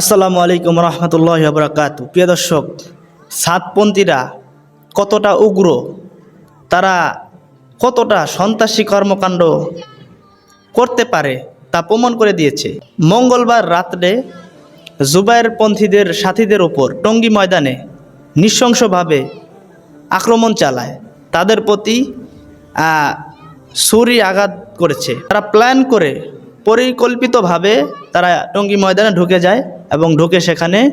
আসসালামু আলাইকুম রহমতুল্লাহ বরাকাত। প্রিয় দর্শক সাতপন্থীরা কতটা উগ্র, তারা কতটা সন্ত্রাসী কর্মকাণ্ড করতে পারে তা প্রমাণ করে দিয়েছে। মঙ্গলবার রাত্রে জুবায়ের পন্থীদের সাথীদের ওপর টঙ্গী ময়দানে নৃশংসভাবে আক্রমণ চালায়। তাদের প্রতি ছুরি আঘাত করেছে। তারা প্ল্যান করে পরিকল্পিতভাবে তারা টঙ্গী ময়দানে ঢুকে যায়। এবং ঢুকে সেখানে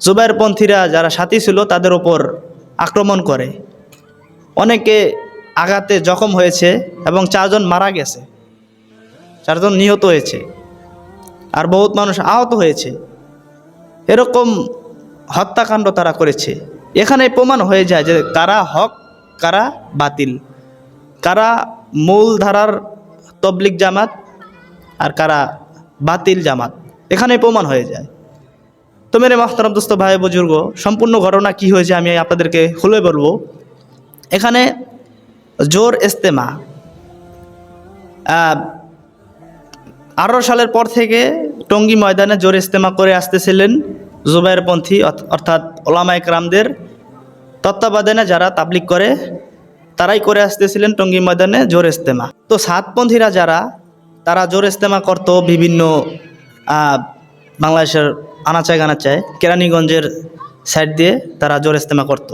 জুবাইরপন্থীরা যারা সাথী ছিল তাদের ওপর আক্রমণ করে। অনেকে আঘাতে জখম হয়েছে এবং চারজন মারা গেছে। চারজন নিহত হয়েছে আর বহুত মানুষ আহত হয়েছে। এরকম হত্যাকাণ্ড তারা করেছে। এখানে প্রমাণ হয়ে যায় যে কারা হক, কারা বাতিল, কারা মূল ধারার তবলিক জামাত আর কারা বাতিল জামাত। এখানে প্রমাণ হয়ে যায়। তো মেরে মাহতারাম দোস্ত ভাই বুজুর্গ, সম্পূর্ণ ঘটনা কি হয়েছে আমি আপনাদেরকে খুলে বলব। এখানে জোর ইস্তেমা। আঠারো সালের পর থেকে টঙ্গী ময়দানে জোর ইস্তেমা করে আসতেছিলেন জুবাইরপন্থী অর্থ- অর্থাৎ ওলামা একরামদের তত্ত্বাবধানে যারা তাবলিক করে, তারাই করে আসতেছিলেন টঙ্গী ময়দানে জোর ইস্তেমা। তো সাতপন্থীরা যারা, তারা জোর ইস্তেমা করত বিভিন্ন বাংলাদেশের আনাচায় গানাচায় কেরানীগঞ্জের সাইড দিয়ে তারা জোর ইস্তেমা করত।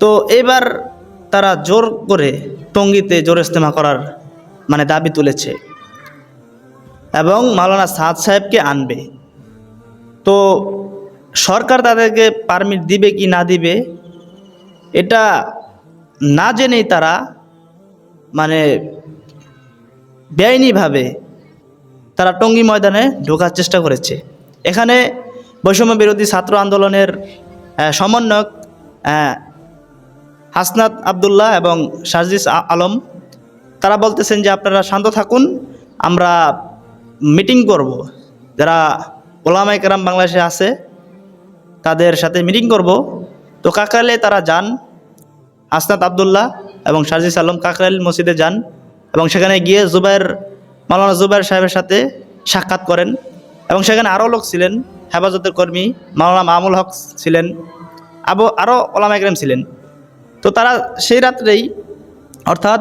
তো এবার তারা জোর করে টঙ্গীতে জোর ইস্তেমা করার মানে দাবি তুলেছে এবং মাওলানা সাদ সাহেবকে আনবে। তো সরকার তাদেরকে পারমিট দিবে কি না দিবে, এটা না জেনেই তারা মানে বেআইনিভাবে তারা টঙ্গী ময়দানে ঢোকার চেষ্টা করেছে। এখানে বৈষম্য বিরোধী ছাত্র আন্দোলনের সমন্বয়ক হাসনাত আবদুল্লাহ এবং সাজিস আলম, তারা বলতেছেন যে আপনারা শান্ত থাকুন, আমরা মিটিং করব। যারা ওলামাই কেরাম বাংলাদেশে আছে, তাদের সাথে মিটিং করব। তো কাকালে তারা যান, হাসনাত আবদুল্লাহ এবং সাজিস আলম কাকরাইল মসজিদে যান এবং সেখানে গিয়ে জুবাইর মাওলানা জুবাইর সাহেবের সাথে সাক্ষাৎ করেন এবং সেখানে আরও লোক ছিলেন, হেফাজতের কর্মী মাওলানা মামুল হক ছিলেন, আবু আরও ওলামা একরাম ছিলেন। তো তারা সেই রাত্রেই অর্থাৎ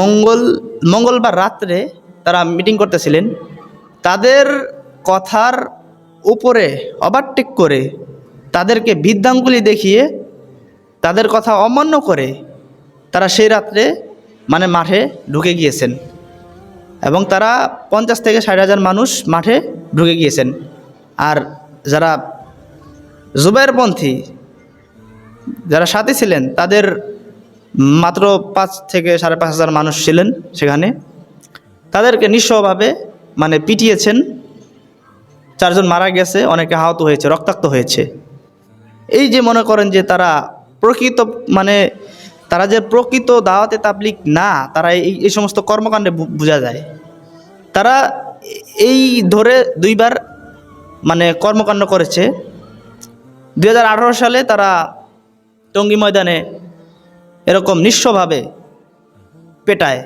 মঙ্গল, মঙ্গলবার রাত্রে তারা মিটিং করতেছিলেন। তাদের কথার উপরে ওভারটেক করে তাদেরকে বিদ্যাঙ্গুলি দেখিয়ে তাদের কথা অমান্য করে তারা সেই রাত্রে মানে মাঠে ঢুকে গিয়েছেন। এবং তারা পঞ্চাশ থেকে ষাট হাজার মানুষ মাঠে ঢুকে গিয়েছেন। আর যারা জুবাইরপন্থী যারা সাথী ছিলেন, তাদের মাত্র পাঁচ থেকে সাড়ে পাঁচ হাজার মানুষ ছিলেন সেখানে। তাদেরকে নিঃস্বভাবে মানে পিটিয়েছেন। চারজন মারা গেছে, অনেকে আহত হয়েছে, রক্তাক্ত হয়েছে। এই যে মনে করেন যে তারা প্রকৃত মানে তারা যে প্রকৃত দাওয়াতে তাবলিক না, তারা এই এই সমস্ত কর্মকাণ্ডে বোঝা যায়। তারা এই ধরে দুইবার মানে কর্মকাণ্ড করেছে। দু হাজার আঠারো সালে তারা টঙ্গী ময়দানে এরকম নিঃস্বভাবে পেটায়,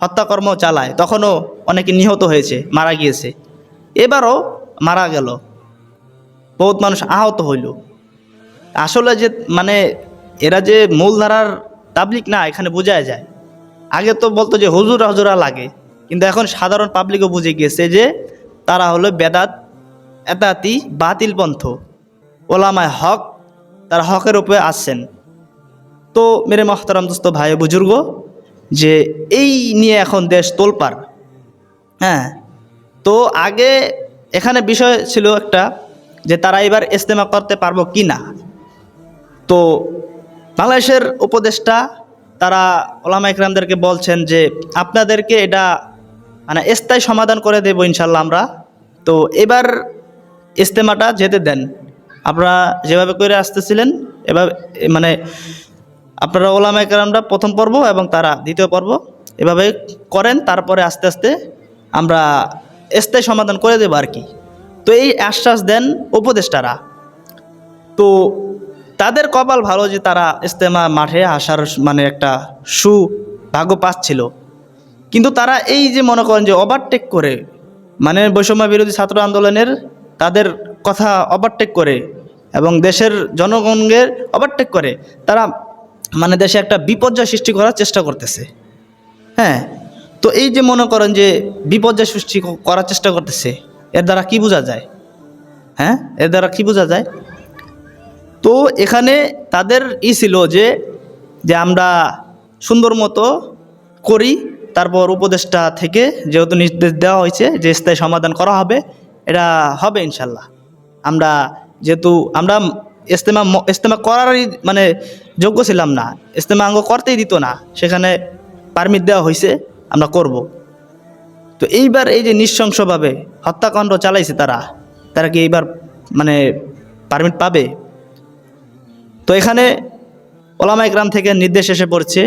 হত্যাকর্ম চালায়। তখনও অনেকে নিহত হয়েছে, মারা গিয়েছে। এবারও মারা গেল। বহুত মানুষ আহত হইল। আসলে যে মানে এরা যে মূলধারার তাবলিক না, এখানে বোঝায় যায়। আগে তো বলতো যে হুজুরা হুজুরা লাগে, কিন্তু এখন সাধারণ পাবলিকও বুঝে গিয়েছে যে তারা হলো বেদাত, এতাতি, বাতিল পন্থ, ওলামায় হক, তারা হকের উপরে আসছেন। তো মেরে মহতারাম দোস্ত ভাই বুজুর্গ, যে এই নিয়ে এখন দেশ তোলপার হ্যাঁ তো আগে এখানে বিষয় ছিল একটা, যে তারা এবার ইস্তেমা করতে পারব কি না তো বাংলাদেশের উপদেষ্টা, তারা ওলামা ইকরামদেরকে বলছেন যে, আপনাদেরকে এটা মানে স্থায়ী সমাধান করে দেবো ইনশাল্লাহ আমরা। তো এবার ইস্তেমাটা যেতে দেন। আপনারা যেভাবে করে আসতেছিলেন, এভাবে মানে আপনারা ওলামা ইকরামরা প্রথম পর্ব এবং তারা দ্বিতীয় পর্ব এভাবে করেন, তারপরে আস্তে আস্তে আমরা স্থায়ী সমাধান করে দেবো আর কি। তো এই আশ্বাস দেন উপদেষ্টারা। তো তাদের কপাল ভালো যে তারা ইস্তেমা মাঠে আসার মানে একটা সুভাগ্য পাচ্ছিল। কিন্তু তারা এই যে মনে করেন যে ওভারটেক করে মানে বৈষম্য বিরোধী ছাত্র আন্দোলনের তাদের কথা ওভারটেক করে এবং দেশের জনগণকে ওভারটেক করে, তারা মানে দেশে একটা বিপর্যয় সৃষ্টি করার চেষ্টা করতেছে। হ্যাঁ তো এই যে মনে করেন যে বিপর্যয় সৃষ্টি করার চেষ্টা করতেছে, এর দ্বারা কি বোঝা যায়? হ্যাঁ এর দ্বারা কি বোঝা যায়? তো এখানে তাদের ই ছিল যে যে আমরা সুন্দর মতো করি, তারপর উপদেষ্টা থেকে যেহেতু নির্দেশ দেওয়া হয়েছে যে স্থায়ী সমাধান করা হবে, এটা হবে ইনশাল্লাহ। আমরা যেহেতু, আমরা ইস্তেমা ইস্তেমা করারই মানে যোগ্য ছিলাম না, ইস্তেমা অঙ্গ করতেই দিত না, সেখানে পারমিট দেওয়া হয়েছে, আমরা করব। তো এইবার এই যে নৃশংসভাবে হত্যাকাণ্ড চালাইছে তারা তারা কি এইবার মানে পারমিট পাবে? তো এখানে ওলামা গ্রাম থেকে নির্দেশ এসে পড়ছে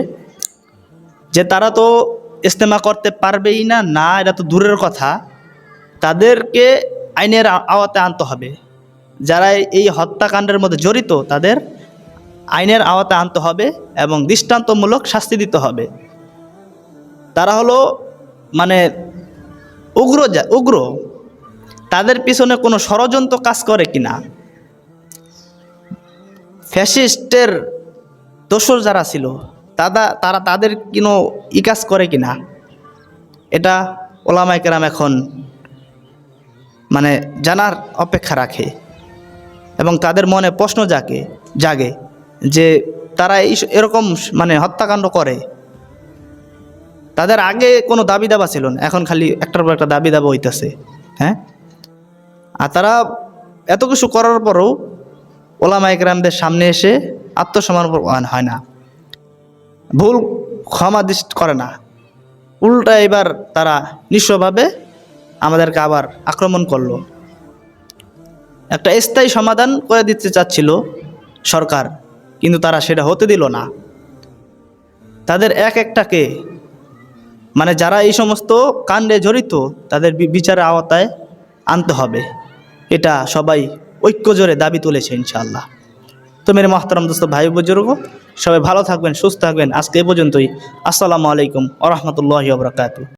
যে তারা তো ইস্তেমা করতে পারবেই না না, এটা তো দূরের কথা। তাদেরকে আইনের আওয়াতে আনতে হবে। যারা এই হত্যাকাণ্ডের মধ্যে জড়িত, তাদের আইনের আওয়াতে আনতে হবে এবং দৃষ্টান্তমূলক শাস্তি দিতে হবে। তারা হলো মানে উগ্র উগ্র। তাদের পিছনে কোনো ষড়যন্ত্র কাজ করে কিনা? ফ্যাসিস্টের দোসর যারা ছিল তারা তারা তাদের কোনো ই কাজ করে কিনা? এটা ওলামাই কেরাম এখন মানে জানার অপেক্ষা রাখে এবং তাদের মনে প্রশ্ন জাগে জাগে যে তারা এই এরকম মানে হত্যাকাণ্ড করে। তাদের আগে কোনো দাবি দাবা ছিল না, এখন খালি একটার পর একটা দাবি দাবা হইতেছে হ্যাঁ? আর তারা এত কিছু করার পরেও ওলামা একরামদের সামনে এসে আত্মসমর্পণ হয় না। ভুল ক্ষমা করে না। উল্টা এবার তারা নিঃস্বভাবে আমাদেরকে আবার আক্রমণ করল। একটা স্থায়ী সমাধান করে দিতে চাচ্ছিল সরকার, কিন্তু তারা সেটা হতে দিল না। তাদের এক একটাকে মানে যারা এই সমস্ত কাণ্ডে জড়িত, তাদের বিচারের আওতায় আনতে হবে। এটা সবাই ঐক্য জোরে দাবি তুলেছে ইনশাআল্লাহ। তো মেরে মহতারাম দোস্ত, ভাই বুজুর্গ, সবাই ভালো থাকবেন, সুস্থ থাকবেন। আজকে এ পর্যন্তই। আসসালামু আলাইকুম আ রহমতুল্লাহ